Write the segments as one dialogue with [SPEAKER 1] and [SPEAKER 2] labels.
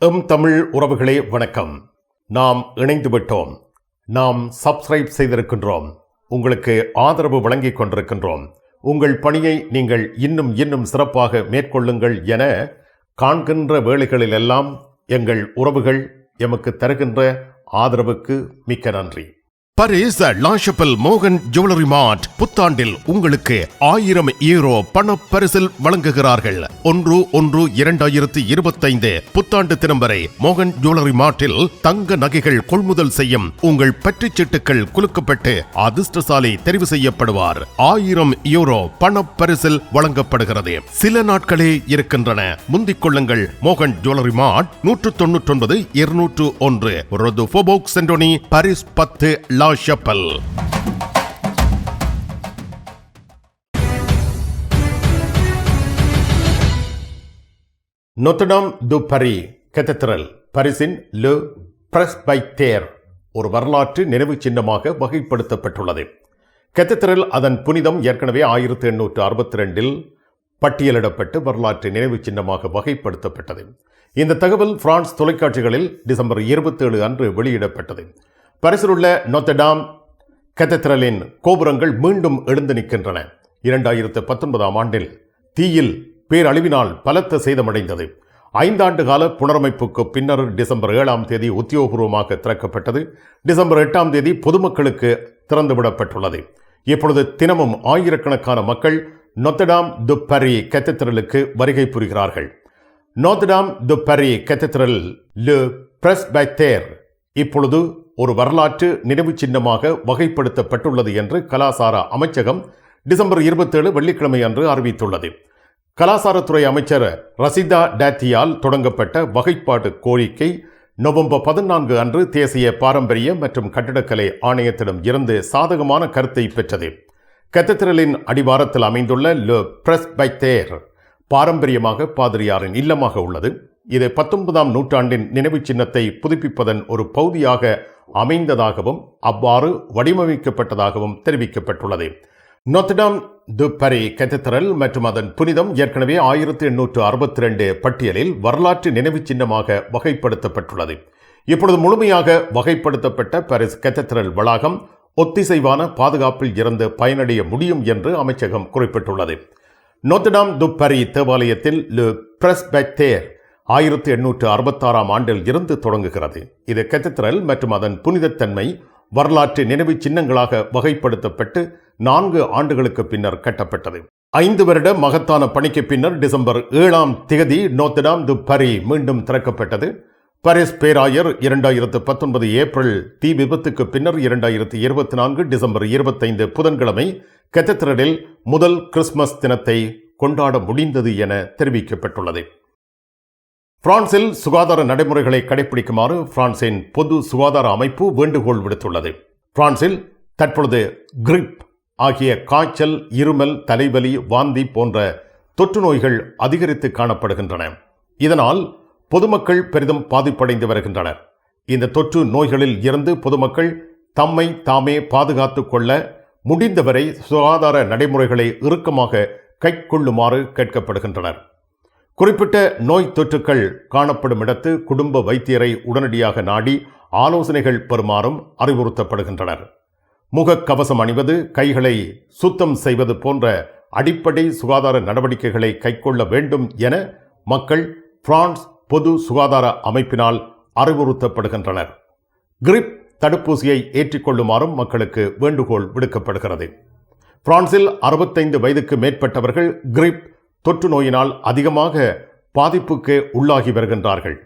[SPEAKER 1] M Tamil உறவுகளே வணக்கம். நாம் இணைந்து விட்டோம் நாம் சப்ஸ்கிரைப் செய்திருக்கின்றோம். உங்களுக்கு ஆதரவு வழங்கிக் கொண்டிருக்கின்றோம். உங்கள் பணியை நீங்கள் இன்னும் இன்னும் சிறப்பாக மேற்கொள்ளுங்கள் என காண்கின்ற வேளைகளிலெல்லாம் எங்கள் உறவுகள் எமக்கு தருகின்ற ஆதரவுக்கு மிக்க நன்றி. பரிஸ் லாஷப்பல் மோகன் ஜுவல்லரி மார்ட் புத்தாண்டில் உங்களுக்கு ஆயிரம் ஈரோ பண பரிசில் வழங்குகிறார்கள். ஒன்று ஒன்று இரண்டாயிரத்தி இருபத்தைந்து புத்தாண்டு தினம் வரை மோகன் ஜுவல்லரி மார்ட்டில் தங்க நகைகள் கொள்முதல் செய்யும் உங்கள் பற்றி சீட்டுகள் குலுக்கப்பட்டு அதிர்ஷ்டசாலி தெரிவு செய்யப்படுவார். ஆயிரம் யூரோ பண பரிசில் வழங்கப்படுகிறது. சில நாட்களே இருக்கின்றன. முந்திக் கொள்ளுங்கள். மோகன் ஜுவல்லரி மார்ட் நூற்று தொண்ணூற்றி ஒன்பது இருநூற்று ஒன்று. ரொது சென்டோனி பத்து லா ஷப்பல் நொத்தடாம் து பரி கெத்தத்திரல் பரிசின் லு பிரஸ்பைத்தேர் ஒரு வரலாற்று நினைவு சின்னமாக வகைப்படுத்தப்பட்டுள்ளது. கெத்தத்திரல் அதன் புனிதம் ஏற்கனவே ஆயிரத்தி எண்ணூற்று அறுபத்தி ரெண்டில் பட்டியலிடப்பட்டு வரலாற்று நினைவு சின்னமாக வகைப்படுத்தப்பட்டது. இந்த தகவல் பிரான்ஸ் தொலைக்காட்சிகளில் டிசம்பர் இருபத்தேழு அன்று வெளியிடப்பட்டது. பரிசிலுள்ள நொத்தடாம் கதத்ரலின் கோபுரங்கள் மீண்டும் எழுந்து நிற்கின்றன. இரண்டாயிரத்து பத்தொன்பதாம் ஆண்டில் தீயில் பேரழிவினால் பலத்த சேதமடைந்தது. ஐந்தாண்டு கால புனரமைப்புக்கு பின்னர் டிசம்பர் ஏழாம் தேதி உத்தியோகபூர்வமாக திறக்கப்பட்டது. டிசம்பர் எட்டாம் தேதி பொதுமக்களுக்கு திறந்துவிடப்பட்டுள்ளது. இப்பொழுது தினமும் ஆயிரக்கணக்கான மக்கள் நொத்தடாம் து பரி கத்தத்திரலுக்கு வருகை புரிகிறார்கள். நோத்தடாம் து பரி கத்தத்திரல் லு பிரஸ்பைத்தேர் இப்பொழுது ஒரு வரலாற்று நினைவு சின்னமாக வகைப்படுத்தப்பட்டுள்ளது என்று கலாசார அமைச்சகம் டிசம்பர் இருபத்தேழு வெள்ளிக்கிழமை அன்று அறிவித்துள்ளது. கலாசாரத்துறை அமைச்சர் ரசிதா டேத்தியால் தொடங்கப்பட்ட வகைப்பாடு கோரிக்கை நவம்பர் பதினான்கு அன்று தேசிய பாரம்பரிய மற்றும் கட்டிடக்கலை ஆணையத்திடம் இருந்து சாதகமான கருத்தை பெற்றது. கத்தத்திரலின் அடிவாரத்தில் அமைந்துள்ள லு பிரஸ் பைத்தேர் பாரம்பரியமாக பாதிரியாரின் இல்லமாக உள்ளது. இது பத்தொன்பதாம் நூற்றாண்டின் நினைவு சின்னத்தை புதுப்பிப்பதன் ஒரு பகுதியாக அமைந்ததாகவும் அவ்வாறு வடிவமைக்கப்பட்டதாகவும் தெரிவிக்கப்பட்டுள்ளது. நொத்தடாம் து பரி கெத்தரல் மற்றும் அதன் புனிதம் ஏற்கனவே ஆயிரத்தி எண்ணூற்று அறுபத்தி ரெண்டு பட்டியலில் வரலாற்று நினைவு சின்னமாக வகைப்படுத்தப்பட்டுள்ளது. இப்பொழுது முழுமையாக வகைப்படுத்தப்பட்ட பாரிஸ் கெத்தரல் வளாகம் ஒத்திசைவான பாதுகாப்பில் இருந்து பயனடைய முடியும் என்று அமைச்சகம் குறிப்பிட்டுள்ளது. நோத்தடாம் து பரி தேவாலயத்தில் லு பிரஸ்பெக்டேர் ஆயிரத்தி எண்ணூற்று அறுபத்தாறாம் ஆண்டில் இருந்து தொடங்குகிறது. இது கெத்தத்ரல் மற்றும் அதன் புனிதத்தன்மை வரலாற்று நினைவு சின்னங்களாக வகைப்படுத்தப்பட்டு நான்கு ஆண்டுகளுக்கு பின்னர் கட்டப்பட்டது. ஐந்து வருட மகத்தான பணிக்கு பின்னர் டிசம்பர் ஏழாம் திகதி நோத்தடாம் து பரி மீண்டும் திறக்கப்பட்டது. பரிஸ் பேராயர் இரண்டாயிரத்து பத்தொன்பது ஏப்ரல் தீ விபத்துக்கு பின்னர் இரண்டாயிரத்து இருபத்தி நான்கு டிசம்பர் இருபத்தைந்து புதன்கிழமை கெத்தத்ரலில் முதல் கிறிஸ்துமஸ் தினத்தை கொண்டாட முடிந்தது என தெரிவிக்கப்பட்டுள்ளது. பிரான்சில் சுகாதார நடைமுறைகளை கடைபிடிக்குமாறு பிரான்சின் பொது சுகாதார அமைப்பு வேண்டுகோள் விடுத்துள்ளது. பிரான்சில் தற்பொழுது கிரிப் ஆகிய காய்ச்சல் இருமல் தலைவலி வாந்தி போன்ற தொற்று நோய்கள் அதிகரித்து காணப்படுகின்றன. இதனால் பொதுமக்கள் பெரிதும் பாதிப்படைந்து வருகின்றனர். இந்த தொற்று நோய்களில் இருந்து பொதுமக்கள் தம்மை தாமே பாதுகாத்துக் கொள்ள முடிந்தவரை சுகாதார நடைமுறைகளை இறுக்கமாக கைக்கொள்ளுமாறு கேட்கப்படுகின்றனர். குறிப்பிட்ட நோய் தொற்றுக்கள் காணப்படும் இடத்து குடும்ப வைத்தியரை உடனடியாக நாடி ஆலோசனைகள் பெறுமாறும் அறிவுறுத்தப்படுகின்றனர். முகக்கவசம் அணிவது கைகளை சுத்தம் செய்வது போன்ற அடிப்படை சுகாதார நடவடிக்கைகளை கைக்கொள்ள வேண்டும் என மக்கள் பிரான்ஸ் பொது சுகாதார அமைப்பினால் அறிவுறுத்தப்படுகின்றனர். கிரிப் தடுப்பூசியை ஏற்றிக்கொள்ளுமாறும் மக்களுக்கு வேண்டுகோள் விடுக்கப்படுகிறது. பிரான்சில் அறுபத்தைந்து வயதுக்கு மேற்பட்டவர்கள் கிரிப் தொற்று நோயினால் அதிகமாக பாதிப்புக்கு உள்ளாகி வருகின்றார்கள்.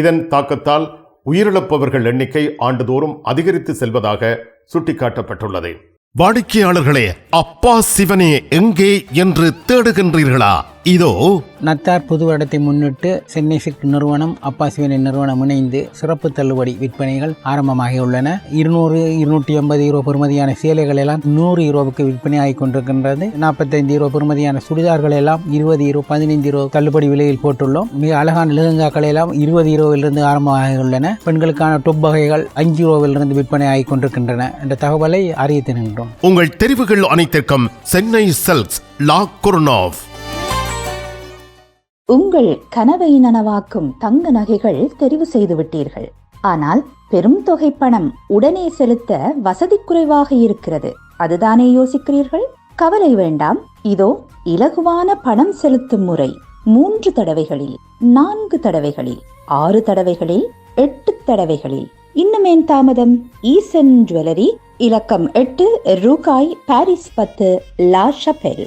[SPEAKER 1] இதன் தாக்கத்தால் உயிரிழப்பவர்கள் எண்ணிக்கை ஆண்டுதோறும் அதிகரித்து செல்வதாக சுட்டிக்காட்டப்பட்டுள்ளது. வாடிக்கையாளர்களே அப்பா சிவனே எங்கே என்று தேடுகின்றீர்களா? இதோ.
[SPEAKER 2] நத்தார் புது வருடத்தை முன்னிட்டு சென்னை சில்க் நிறுவனம் அப்பா சிவனை நிறுவனம் இணைந்து சிறப்பு தள்ளுபடி விற்பனைகள் ஆரம்பமாகியுள்ளன. இருநூறு இருநூற்றி ஐம்பது யூரோ பெறுமதியான சேலைகள் எல்லாம் நூறு யூரோவுக்கு விற்பனை ஆகிக் கொண்டிருக்கின்றது. நாற்பத்தைந்து யூரோ பெறுமதியான சுடிதார்கள் எல்லாம் இருபது யூரோ பதினைந்து யூரோ தள்ளுபடி விலையில் போட்டுள்ளோம். மிக அழகான லெஹங்காக்கள் எல்லாம் இருபது யூரோவிலிருந்து ஆரம்பமாகியுள்ளன. பெண்களுக்கான டொப் வகைகள் அஞ்சு யூரோவிலிருந்து விற்பனை ஆகி கொண்டிருக்கின்றன. என்ற தகவலை அறிய தருகின்றோம்
[SPEAKER 1] உங்கள் தெரிவுகள் அனைத்திற்கும் சென்னை செல்ஸ் லா
[SPEAKER 3] உங்கள் கனவை நனவாக்கும் தங்க நகைகள் தெரிவு செய்து விட்டீர்கள் ஆனால் பெரும் தொகை பணம் உடனே செலுத்த வசதி குறைவாக இருக்கிறது. அதுதானே யோசிக்கிறீர்கள்? கவலை வேண்டாம். இதோ இலகுவான பணம் செலுத்தும் முறை. மூன்று தடவைகளில் நான்கு தடவைகளில் ஆறு தடவைகளில் எட்டு தடவைகளில். இன்னுமேன் தாமதம். ஈசன் ஜுவல்லரி இலக்கம் எட்டு ரூகாய் பாரிஸ் பத்து லா ஷபெல்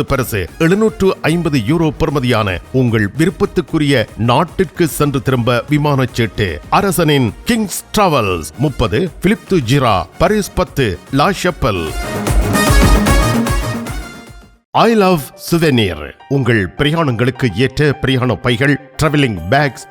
[SPEAKER 1] ஐம்பது பரிசு. எழுநூற்று ஐம்பது யூரோ பெறுமதியான உங்கள் விருப்பத்துக்குரிய நாட்டிற்கு சென்று திரும்ப விமான சீட்டு. அரசனின் கிங்ஸ் டிராவல்ஸ் முப்பது பிலிப்து ஜிரா பரிஸ் பத்து லா ஷப்பல் ஐ லவ் சுவெனீர் உங்கள் பிரயாணங்களுக்கு ஏற்ற பிரயாண பைகள் டிராவலிங் பேக்ஸ்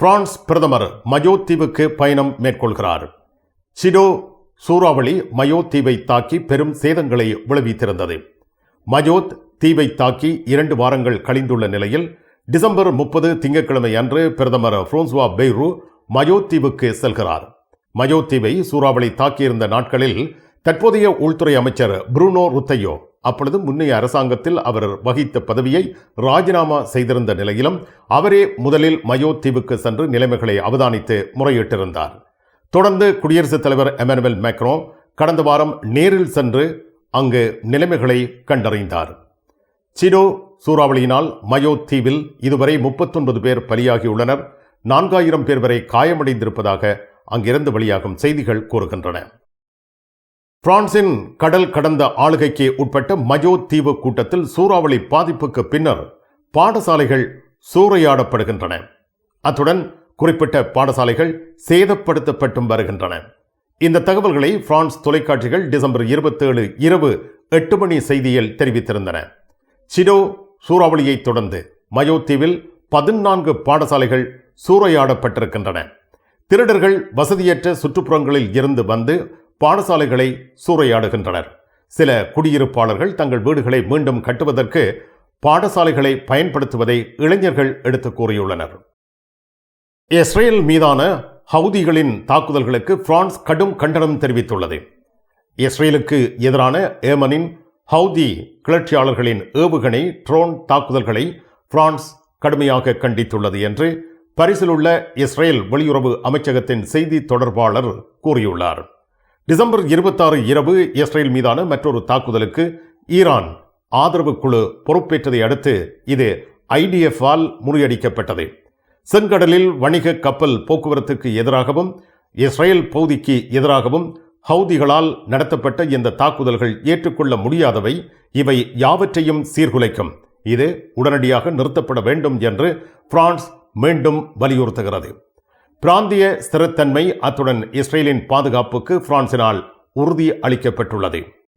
[SPEAKER 1] பிரான்ஸ் பிரதமர் மயோத்தீவுக்கு பயணம் மேற்கொள்கிறார். சிடோ சூறாவளி மயோத் தீவை தாக்கி பெரும் சேதங்களை விளைவித்திருந்தது. மயோத் தீவை தாக்கி இரண்டு வாரங்கள் கழிந்துள்ள நிலையில் டிசம்பர் முப்பது திங்கட்கிழமை அன்று பிரதமர் பிரான்சுவா பெய்ரு மயோத் தீவுக்கு செல்கிறார். மயோத் தீவை சூறாவளி தாக்கியிருந்த நாட்களில் தற்போதைய உள்துறை அமைச்சர் புரூனோ ருத்தையோ அப்பொழுது முன்னைய அரசாங்கத்தில் அவர் வகித்த பதவியை ராஜினாமா செய்திருந்த நிலையிலும் அவரே முதலில் மயோ தீவுக்கு சென்று நிலைமைகளை அவதானித்து முறையிட்டிருந்தார். தொடர்ந்து குடியரசுத் தலைவர் எமனுவல் மேக்ரோ கடந்த வாரம் நேரில் சென்று அங்கு நிலைமைகளை கண்டறிந்தார். சிடோ சூறாவளியினால் மயோ தீவில் இதுவரை முப்பத்தொன்பது பேர் பலியாகியுள்ளனர். நான்காயிரம் பேர் வரை காயமடைந்திருப்பதாக அங்கிருந்து வெளியாகும் செய்திகள் கூறுகின்றன. பிரான்சின் கடல் கடந்த ஆளுகைக்கு உட்பட்ட மஜோ தீவு கூட்டத்தில் சூறாவளி பாதிப்புக்கு பின்னர் பாடசாலைகள் சூறையாடப்படுகின்றன. அத்துடன் குறிப்பிட்ட பாடசாலைகள் சேதப்படுத்தப்பட்டும் வருகின்றன. இந்த தகவல்களை பிரான்ஸ் தொலைக்காட்சிகள் டிசம்பர் இருபத்தேழு இரவு எட்டு மணி செய்தியில் தெரிவித்திருந்தன. சிடோ சூறாவளியை தொடர்ந்து மயோ தீவில் பதினான்கு பாடசாலைகள் சூறையாடப்பட்டிருக்கின்றன. திருடர்கள் வசதியற்ற சுற்றுப்புறங்களில் இருந்து வந்து பாடசாலைகளை சூறையாடுகின்றனர். சில குடியிருப்பாளர்கள் தங்கள் வீடுகளை மீண்டும் கட்டுவதற்கு பாடசாலைகளை பயன்படுத்துவதை இளைஞர்கள் எடுத்துக் கூறியுள்ளனர். இஸ்ரேல் மீதான ஹவுதிகளின் தாக்குதல்களுக்கு பிரான்ஸ் கடும் கண்டனம் தெரிவித்துள்ளது. இஸ்ரேலுக்கு எதிரான ஏமனின் ஹவுதி கிளர்ச்சியாளர்களின் ஏவுகணை ட்ரோன் தாக்குதல்களை பிரான்ஸ் கடுமையாக கண்டித்துள்ளது என்று பரிசிலுள்ள இஸ்ரேல் வெளியுறவு அமைச்சகத்தின் செய்தி தொடர்பாளர் கூறியுள்ளார். டிசம்பர் இருபத்தாறு இரவு இஸ்ரேல் மீதான மற்றொரு தாக்குதலுக்கு ஈரான் ஆதரவு குழு பொறுப்பேற்றதை அடுத்து இது ஐடிஎஃப்பால் முறியடிக்கப்பட்டது. செங்கடலில் வணிக கப்பல் போக்குவரத்துக்கு எதிராகவும் இஸ்ரேல் பகுதிக்கு எதிராகவும் ஹவுதிகளால் நடத்தப்பட்ட இந்த தாக்குதல்கள் ஏற்றுக்கொள்ள முடியாதவை இவை யாவற்றையும் சீர்குலைக்கும். இது உடனடியாக நிறுத்தப்பட வேண்டும் என்று பிரான்ஸ் மீண்டும் வலியுறுத்துகிறது. பிராந்திய ஸ்திரத்தன்மை அத்துடன் இஸ்ரேலின் பாதுகாப்புக்கு பிரான்சினால் உறுதி அளிக்கப்பட்டுள்ளது.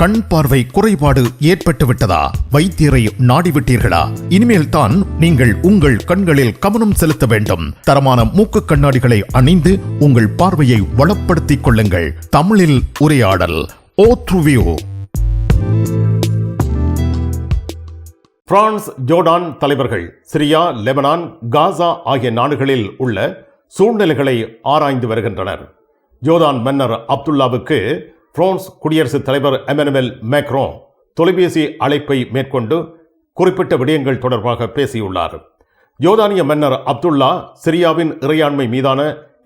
[SPEAKER 1] கண் பார்வை குறைபாடு ஏற்பட்டு விட்டதா வைத்தியரை நாடிவிட்டீர்களா? இனிமேல் தான் நீங்கள் உங்கள் கண்களில் கவனம் செலுத்த வேண்டும். தரமான மூக்கு கண்ணாடிகளை அணிந்து உங்கள் பார்வையை வளப்படுத்திக் கொள்ளுங்கள். தமிழில் உரையாடல் ஓ பிரான்ஸ் ஜோர்டான் தலைவர்கள் சிரியா லெபனான் காசா ஆகிய நாடுகளில் உள்ள சூழ்நிலைகளை ஆராய்ந்து வருகின்றனர். ஜோர்டான் மன்னர் அப்துல்லாவுக்கு பிரான்ஸ் குடியரசுத் தலைவர் எமனுவல் மேக்ரோ தொலைபேசி அழைப்பை மேற்கொண்டு குறிப்பிட்ட விடயங்கள் தொடர்பாக பேசியுள்ளார். ஜோர்தானிய மன்னர் அப்துல்லா சிரியாவின் இறையாண்மை மீதான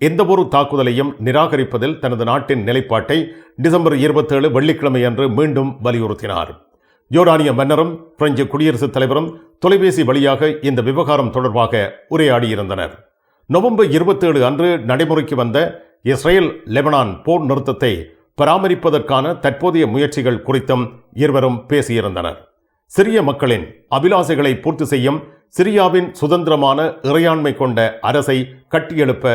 [SPEAKER 1] எந்தவொரு தாக்குதலையும் நிராகரிப்பதில் தனது நாட்டின் நிலைப்பாட்டை டிசம்பர் இருபத்தேழு வெள்ளிக்கிழமை அன்று மீண்டும் வலியுறுத்தினார். ஜோர்டானிய மன்னரும் பிரெஞ்சு குடியரசுத் தலைவரும் தொலைபேசி வழியாக இந்த விவகாரம் தொடர்பாக உரையாடியிருந்தனர். நவம்பர் இருபத்தேழு அன்று நடைமுறைக்கு வந்த இஸ்ரேல் லெபனான் போர் நிறுத்தத்தை பராமரிப்பதற்கான தற்போதைய முயற்சிகள் குறித்தும் இருவரும் பேசியிருந்தனர். சிரிய மக்களின் அபிலாசைகளை பூர்த்தி செய்யும் சிரியாவின் சுதந்திரமான இறையாண்மை கொண்ட அரசை கட்டியெழுப்ப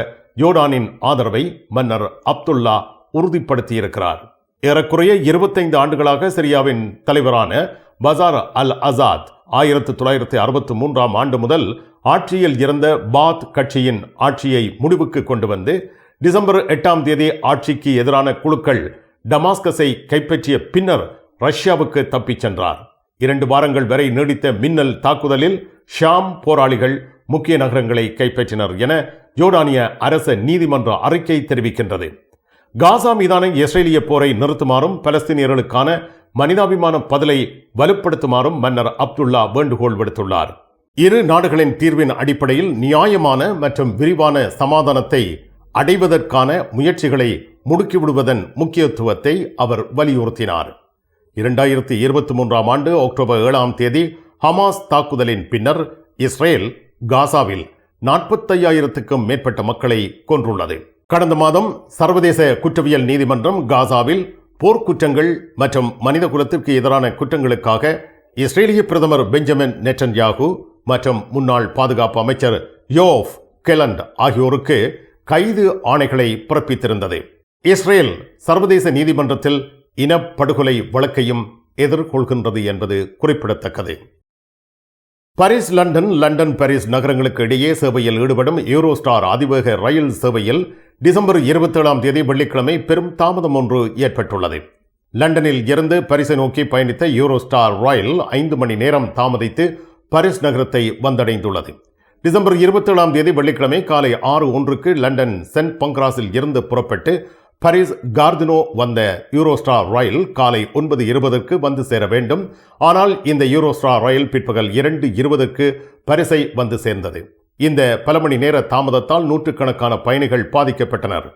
[SPEAKER 1] யோர்டானின் ஆதரவை மன்னர் அப்துல்லா உறுதிப்படுத்தியிருக்கிறார். ஏறக்குறைய இருபத்தைந்து ஆண்டுகளாக சிரியாவின் தலைவரான பசார் அல் அசாத் ஆயிரத்து தொள்ளாயிரத்தி அறுபத்தி மூன்றாம் ஆண்டு முதல் ஆட்சியில் இருந்த பாத் கட்சியின் ஆட்சியை முடிவுக்கு கொண்டு வந்து டிசம்பர் எட்டாம் தேதி ஆட்சிக்கு எதிரான குழுக்கள் டமாஸ்கஸை கைப்பற்றிய பின்னர் ரஷ்யாவுக்கு தப்பிச் சென்றார். இரண்டு வாரங்கள் வரை நீடித்த மின்னல் தாக்குதலில் ஷாம் போராளிகள் முக்கிய நகரங்களை கைப்பற்றினர் என ஜோர்டானிய அரச நீதிமன்ற அறிக்கை தெரிவிக்கின்றது. காசா மீதான இஸ்ரேலிய போரை நிறுத்துமாறும் பலஸ்தீனியர்களுக்கான மனிதாபிமான பதிலை வலுப்படுத்துமாறும் மன்னர் அப்துல்லா வேண்டுகோள் விடுத்துள்ளார். இரு நாடுகளின் தீர்வின் அடிப்படையில் நியாயமான மற்றும் விரிவான சமாதானத்தை அடைவதற்கான முயற்சிகளை முடுக்கிவிடுவதன் முக்கியத்துவத்தை அவர் வலியுறுத்தினார். இரண்டாயிரத்தி இருபத்தி மூன்றாம் ஆண்டு அக்டோபர் ஏழாம் தேதி ஹமாஸ் தாக்குதலின் பின்னர் இஸ்ரேல் காசாவில் நாற்பத்தையாயிரத்துக்கும் மேற்பட்ட மக்களை கொன்றுள்ளது. கடந்த மாதம் சர்வதேச குற்றவியல் நீதிமன்றம் காசாவில் போர்க்குற்றங்கள் மற்றும் மனித குலத்திற்கு எதிரான குற்றங்களுக்காக இஸ்ரேலிய பிரதமர் பெஞ்சமின் நெட்டன்யாகு மற்றும் முன்னாள் பாதுகாப்பு அமைச்சர் யோஃப் கெலண்ட் ஆகியோருக்கு கைது ஆணைகளை பிறப்பித்திருந்தது. இஸ்ரேல் சர்வதேச நீதிமன்றத்தில் இனப்படுகொலை வழக்கையும் எதிர்கொள்கின்றது என்பது குறிப்பிடத்தக்கது. பாரிஸ் லண்டன் லண்டன் பாரிஸ் நகரங்களுக்கு இடையே சேவையில் ஈடுபடும் யூரோஸ்டார் அதிவேக ரயில் சேவையில் டிசம்பர் இருபத்தேழாம் தேதி வெள்ளிக்கிழமை பெரும் தாமதம் ஒன்று ஏற்பட்டுள்ளது. லண்டனில் இருந்து பரிசை நோக்கி பயணித்த யூரோஸ்டார் ராயல் ஐந்து மணி நேரம் தாமதித்து பாரிஸ் நகரத்தை வந்தடைந்துள்ளது. டிசம்பர் இருபத்தேழாம் தேதி வெள்ளிக்கிழமை காலை ஆறு ஒன்றுக்கு லண்டன் சென்ட் பங்க்ராஸில் இருந்து புறப்பட்டு பரிஸ் கார்தினோ வந்த யூரோஸ்டார் ரயில் காலை ஒன்பது இருபதற்கு வந்து சேர வேண்டும். ஆனால் இந்த யூரோஸ்டார் ரயில் பிற்பகல் இரண்டு இருபதற்கு பரிசை வந்து சேர்ந்தது. இந்த பல மணி நேர தாமதத்தால் நூற்றுக்கணக்கான பயணிகள் பாதிக்கப்பட்டனர்.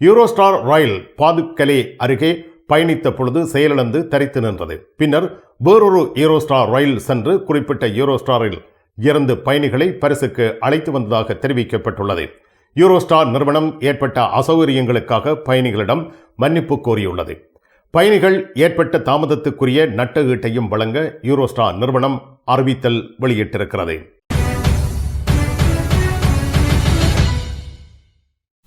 [SPEAKER 1] யூரோஸ்டார் ரயில் பாதுக்கலே அருகே பயணித்த பொழுது செயலிழந்து தரித்து நின்றது. பின்னர் வேறொரு யூரோஸ்டார் ரயில் சென்று குறிப்பிட்ட யூரோஸ்டாரில் இருந்து பயணிகளை பரிசுக்கு அழைத்து வந்ததாக தெரிவிக்கப்பட்டுள்ளது. யூரோஸ்டார் நிறுவனம் ஏற்பட்ட அசௌகரியங்களுக்காக பயணிகளிடம் மன்னிப்பு கோரியுள்ளது. பயணிகள் ஏற்பட்ட தாமதத்துக்குரிய நட்ட ஈட்டையும் வழங்க யூரோஸ்டார் நிறுவனம் அறிவித்தல் வெளியிட்டிருக்கிறது.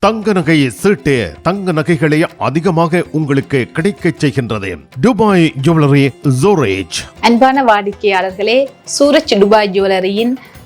[SPEAKER 1] தங்க நகை சீட்டு தங்க நகைகளை அதிகமாக உங்களுக்கு கிடைக்க செய்கின்றது. துபாய் ஜுவல்லரி ஜோரேஜ்
[SPEAKER 4] அன்பான வாடிக்கையாளர்களே சூரஜ் துபாய் ஜுவல்லரியின்